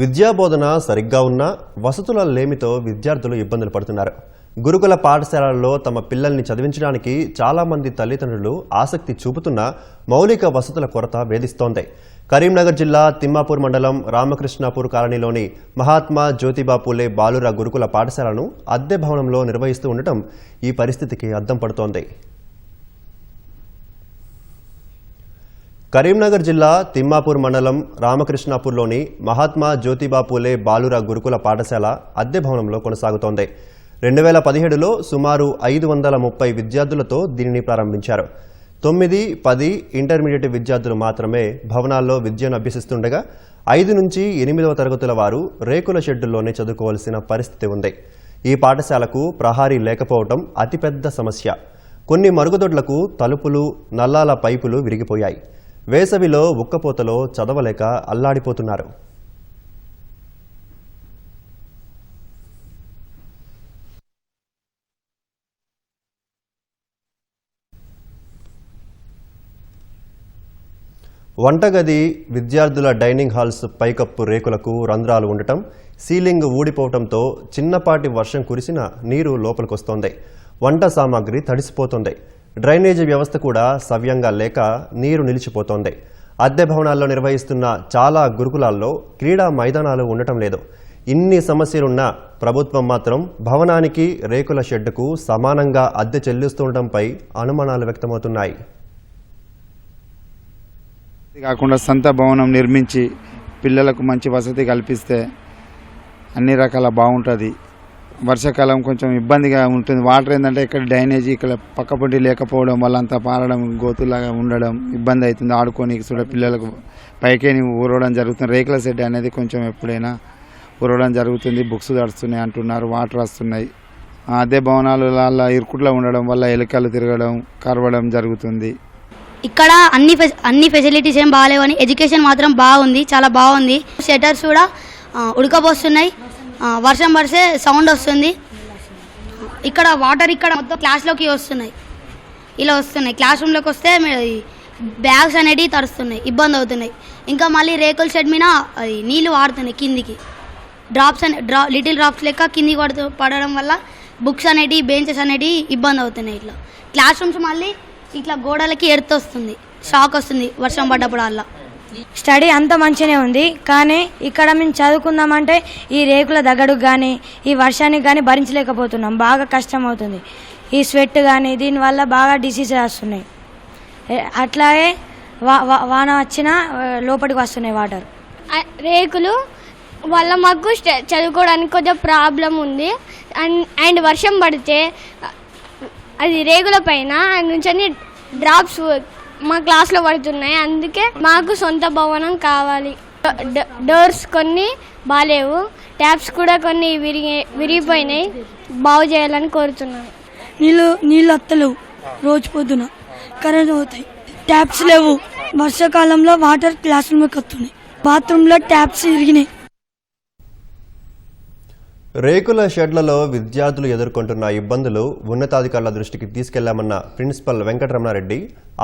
విద్యాబోధన సరిగ్గా ఉన్నా వసతుల లేమితో విద్యార్థులు ఇబ్బందులు పడుతున్నారు. గురుకుల పాఠశాలల్లో తమ పిల్లల్ని చదివించడానికి చాలామంది తల్లిదండ్రులు ఆసక్తి చూపుతున్నా మౌలిక వసతుల కొరత వేధిస్తోంది. కరీంనగర్ జిల్లా తిమ్మాపూర్ మండలం రామకృష్ణాపూర్ కాలనీలోని మహాత్మా జ్యోతిబా పూలే బాలుర గురుకుల పాఠశాలను అద్దె భవనంలో నిర్వహిస్తూ ఉండటం ఈ పరిస్థితికి అద్దం పడుతోంది. కరీంనగర్ జిల్లా తిమ్మాపూర్ మండలం రామకృష్ణాపూర్లోని మహాత్మా జ్యోతిబా పూలే బాలుర గురుకుల పాఠశాల అద్దె భవనంలో కొనసాగుతోంది. రెండు వేల పదిహేడులో సుమారు ఐదు వందల ముప్పై విద్యార్థులతో దీనిని ప్రారంభించారు. తొమ్మిది పది ఇంటర్మీడియట్ విద్యార్థులు మాత్రమే భవనాల్లో విద్యను అభ్యసిస్తుండగా ఐదు నుంచి ఎనిమిదవ తరగతుల వారు రేకుల షెడ్డుల్లోనే చదువుకోవాల్సిన పరిస్థితి ఉంది. ఈ పాఠశాలకు ప్రహారీ లేకపోవడం అతిపెద్ద సమస్య. కొన్ని మరుగుదొడ్లకు తలుపులు నల్లాల పైపులు విరిగిపోయాయి. వేసవిలో ఉక్కపోతలో చదవలేక అల్లాడిపోతున్నారు. వంటగది విద్యార్థుల డైనింగ్ హాల్స్ పైకప్పు రేకులకు రంధ్రాలు ఉండటం సీలింగ్ ఊడిపోవటంతో చిన్నపాటి వర్షం కురిసిన నీరు లోపలికొస్తోంది. వంట సామాగ్రి తడిసిపోతోంది. డ్రైనేజీ వ్యవస్థ కూడా సవ్యంగా లేక నీరు నిలిచిపోతోంది. అద్దె భవనాల్లో నిర్వహిస్తున్న చాలా గురుకులాల్లో క్రీడా మైదానాలు ఉండటం లేదు. ఇన్ని సమస్యలున్నా ప్రభుత్వం మాత్రం భవనానికి రేకుల షెడ్డుకు సమానంగా అద్దె చెల్లిస్తుండటంపై అనుమానాలు వ్యక్తమవుతున్నాయి. కాకుండా సొంత భవనం నిర్మించి పిల్లలకు మంచి వసతి కల్పిస్తే అన్ని రకాల బాగుంటుంది. వర్షాకాలం కొంచెం ఇబ్బందిగా ఉంటుంది. వాటర్ ఏంటంటే ఇక్కడ డ్రైనేజీ ఇక్కడ పక్కపొంటి లేకపోవడం వల్ల అంతా పారడం గోతులాగా ఉండడం ఇబ్బంది అవుతుంది. ఆడుకోనికి చూడ పిల్లలకు పైకేని ఊరవడం జరుగుతుంది. రేకుల సెట్ అనేది కొంచెం ఎప్పుడైనా ఊరవడం జరుగుతుంది. బుక్స్ తడుస్తున్నాయి అంటున్నారు. వాటర్ వస్తున్నాయి. అదే భవనాలు అలా ఇరుకుట్లో ఉండడం వల్ల ఎలుకలు తిరగడం కరవడం జరుగుతుంది. ఇక్కడ అన్ని అన్ని ఫెసిలిటీస్ ఏం బాగాలేవని ఎడ్యుకేషన్ మాత్రం బాగుంది. చాలా బాగుంది. షెటర్స్ కూడా ఉడకబోస్తున్నాయి. వర్షం పడితే సౌండ్ వస్తుంది. ఇక్కడ వాటర్ ఇక్కడ మొత్తం క్లాస్లోకి వస్తున్నాయి. ఇలా వస్తున్నాయి. క్లాస్ రూమ్లోకి వస్తే బ్యాగ్స్ అనేటివి తరుస్తున్నాయి ఇబ్బంది అవుతున్నాయి. ఇంకా మళ్ళీ రేకుల షెడ్ మీద అది నీళ్ళు వాడుతున్నాయి కిందికి. డ్రాప్స్ అనే డ్రా లిటిల్ డ్రాప్స్ లెక్క కిందికి పడుతూ పడడం వల్ల బుక్స్ అనేటివి బెంచెస్ అనేటివి ఇబ్బంది అవుతున్నాయి ఇట్లా. క్లాస్ రూమ్స్ మళ్ళీ ఇట్లా గోడలకి ఎర్త్ వస్తుంది. షాక్ వస్తుంది వర్షం పడ్డప్పుడు అలా స్టడీ అంత మంచిగానే ఉంది కానీ ఇక్కడ మేము చదువుకుందామంటే ఈ రేకుల దగడుకు కానీ ఈ వర్షానికి కానీ భరించలేకపోతున్నాం బాగా కష్టం అవుతుంది ఈ స్వెట్ కానీ దీనివల్ల బాగా డిసీజ్ వస్తున్నాయి. అట్లాగే వా వా- వాన వచ్చినా లోపలికి వస్తున్నాయి వాటర్. రేకులు వల్ల మాకు చదువుకోవడానికి కొంచెం ప్రాబ్లం ఉంది. అండ్ అండ్ వర్షం పడితే అది రేకుల పైన నుంచి డ్రాప్స్ మా క్లాస్లో పడుతున్నాయి. అందుకే మాకు సొంత భవనం కావాలి. డ- డోర్స్ కొన్ని బాగాలేవు ట్యాప్స్ కూడా కొన్ని విరిగి విరిగిపోయినాయి. బాగు చేయాలని కోరుతున్నాను. నీళ్ళు నీళ్ళు అత్తలేవు. రోజు పొద్దున కరెంట్ పోతాయి. ట్యాప్స్ లేవు. వర్షాకాలంలో వాటర్ క్లాస్ రూమ్కి వస్తున్నాయి. బాత్రూంలో ట్యాప్స్ ఇరిగినాయి రేకుల షెడ్లలో విద్యార్థులు ఎదుర్కొంటున్న ఇబ్బందులు ఉన్నతాధికారుల దృష్టికి తీసుకెళ్ళామన్న ప్రిన్సిపల్ వెంకటరమణారెడ్డి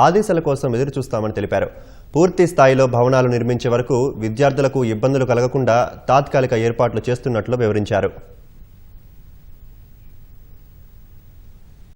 ఆదేశాల కోసం ఎదురు చూస్తామని తెలిపారు. పూర్తి స్థాయిలో భవనాలు నిర్మించే వరకు విద్యార్థులకు ఇబ్బందులు కలగకుండా తాత్కాలిక ఏర్పాట్లు చేస్తున్నట్లు వివరించారు.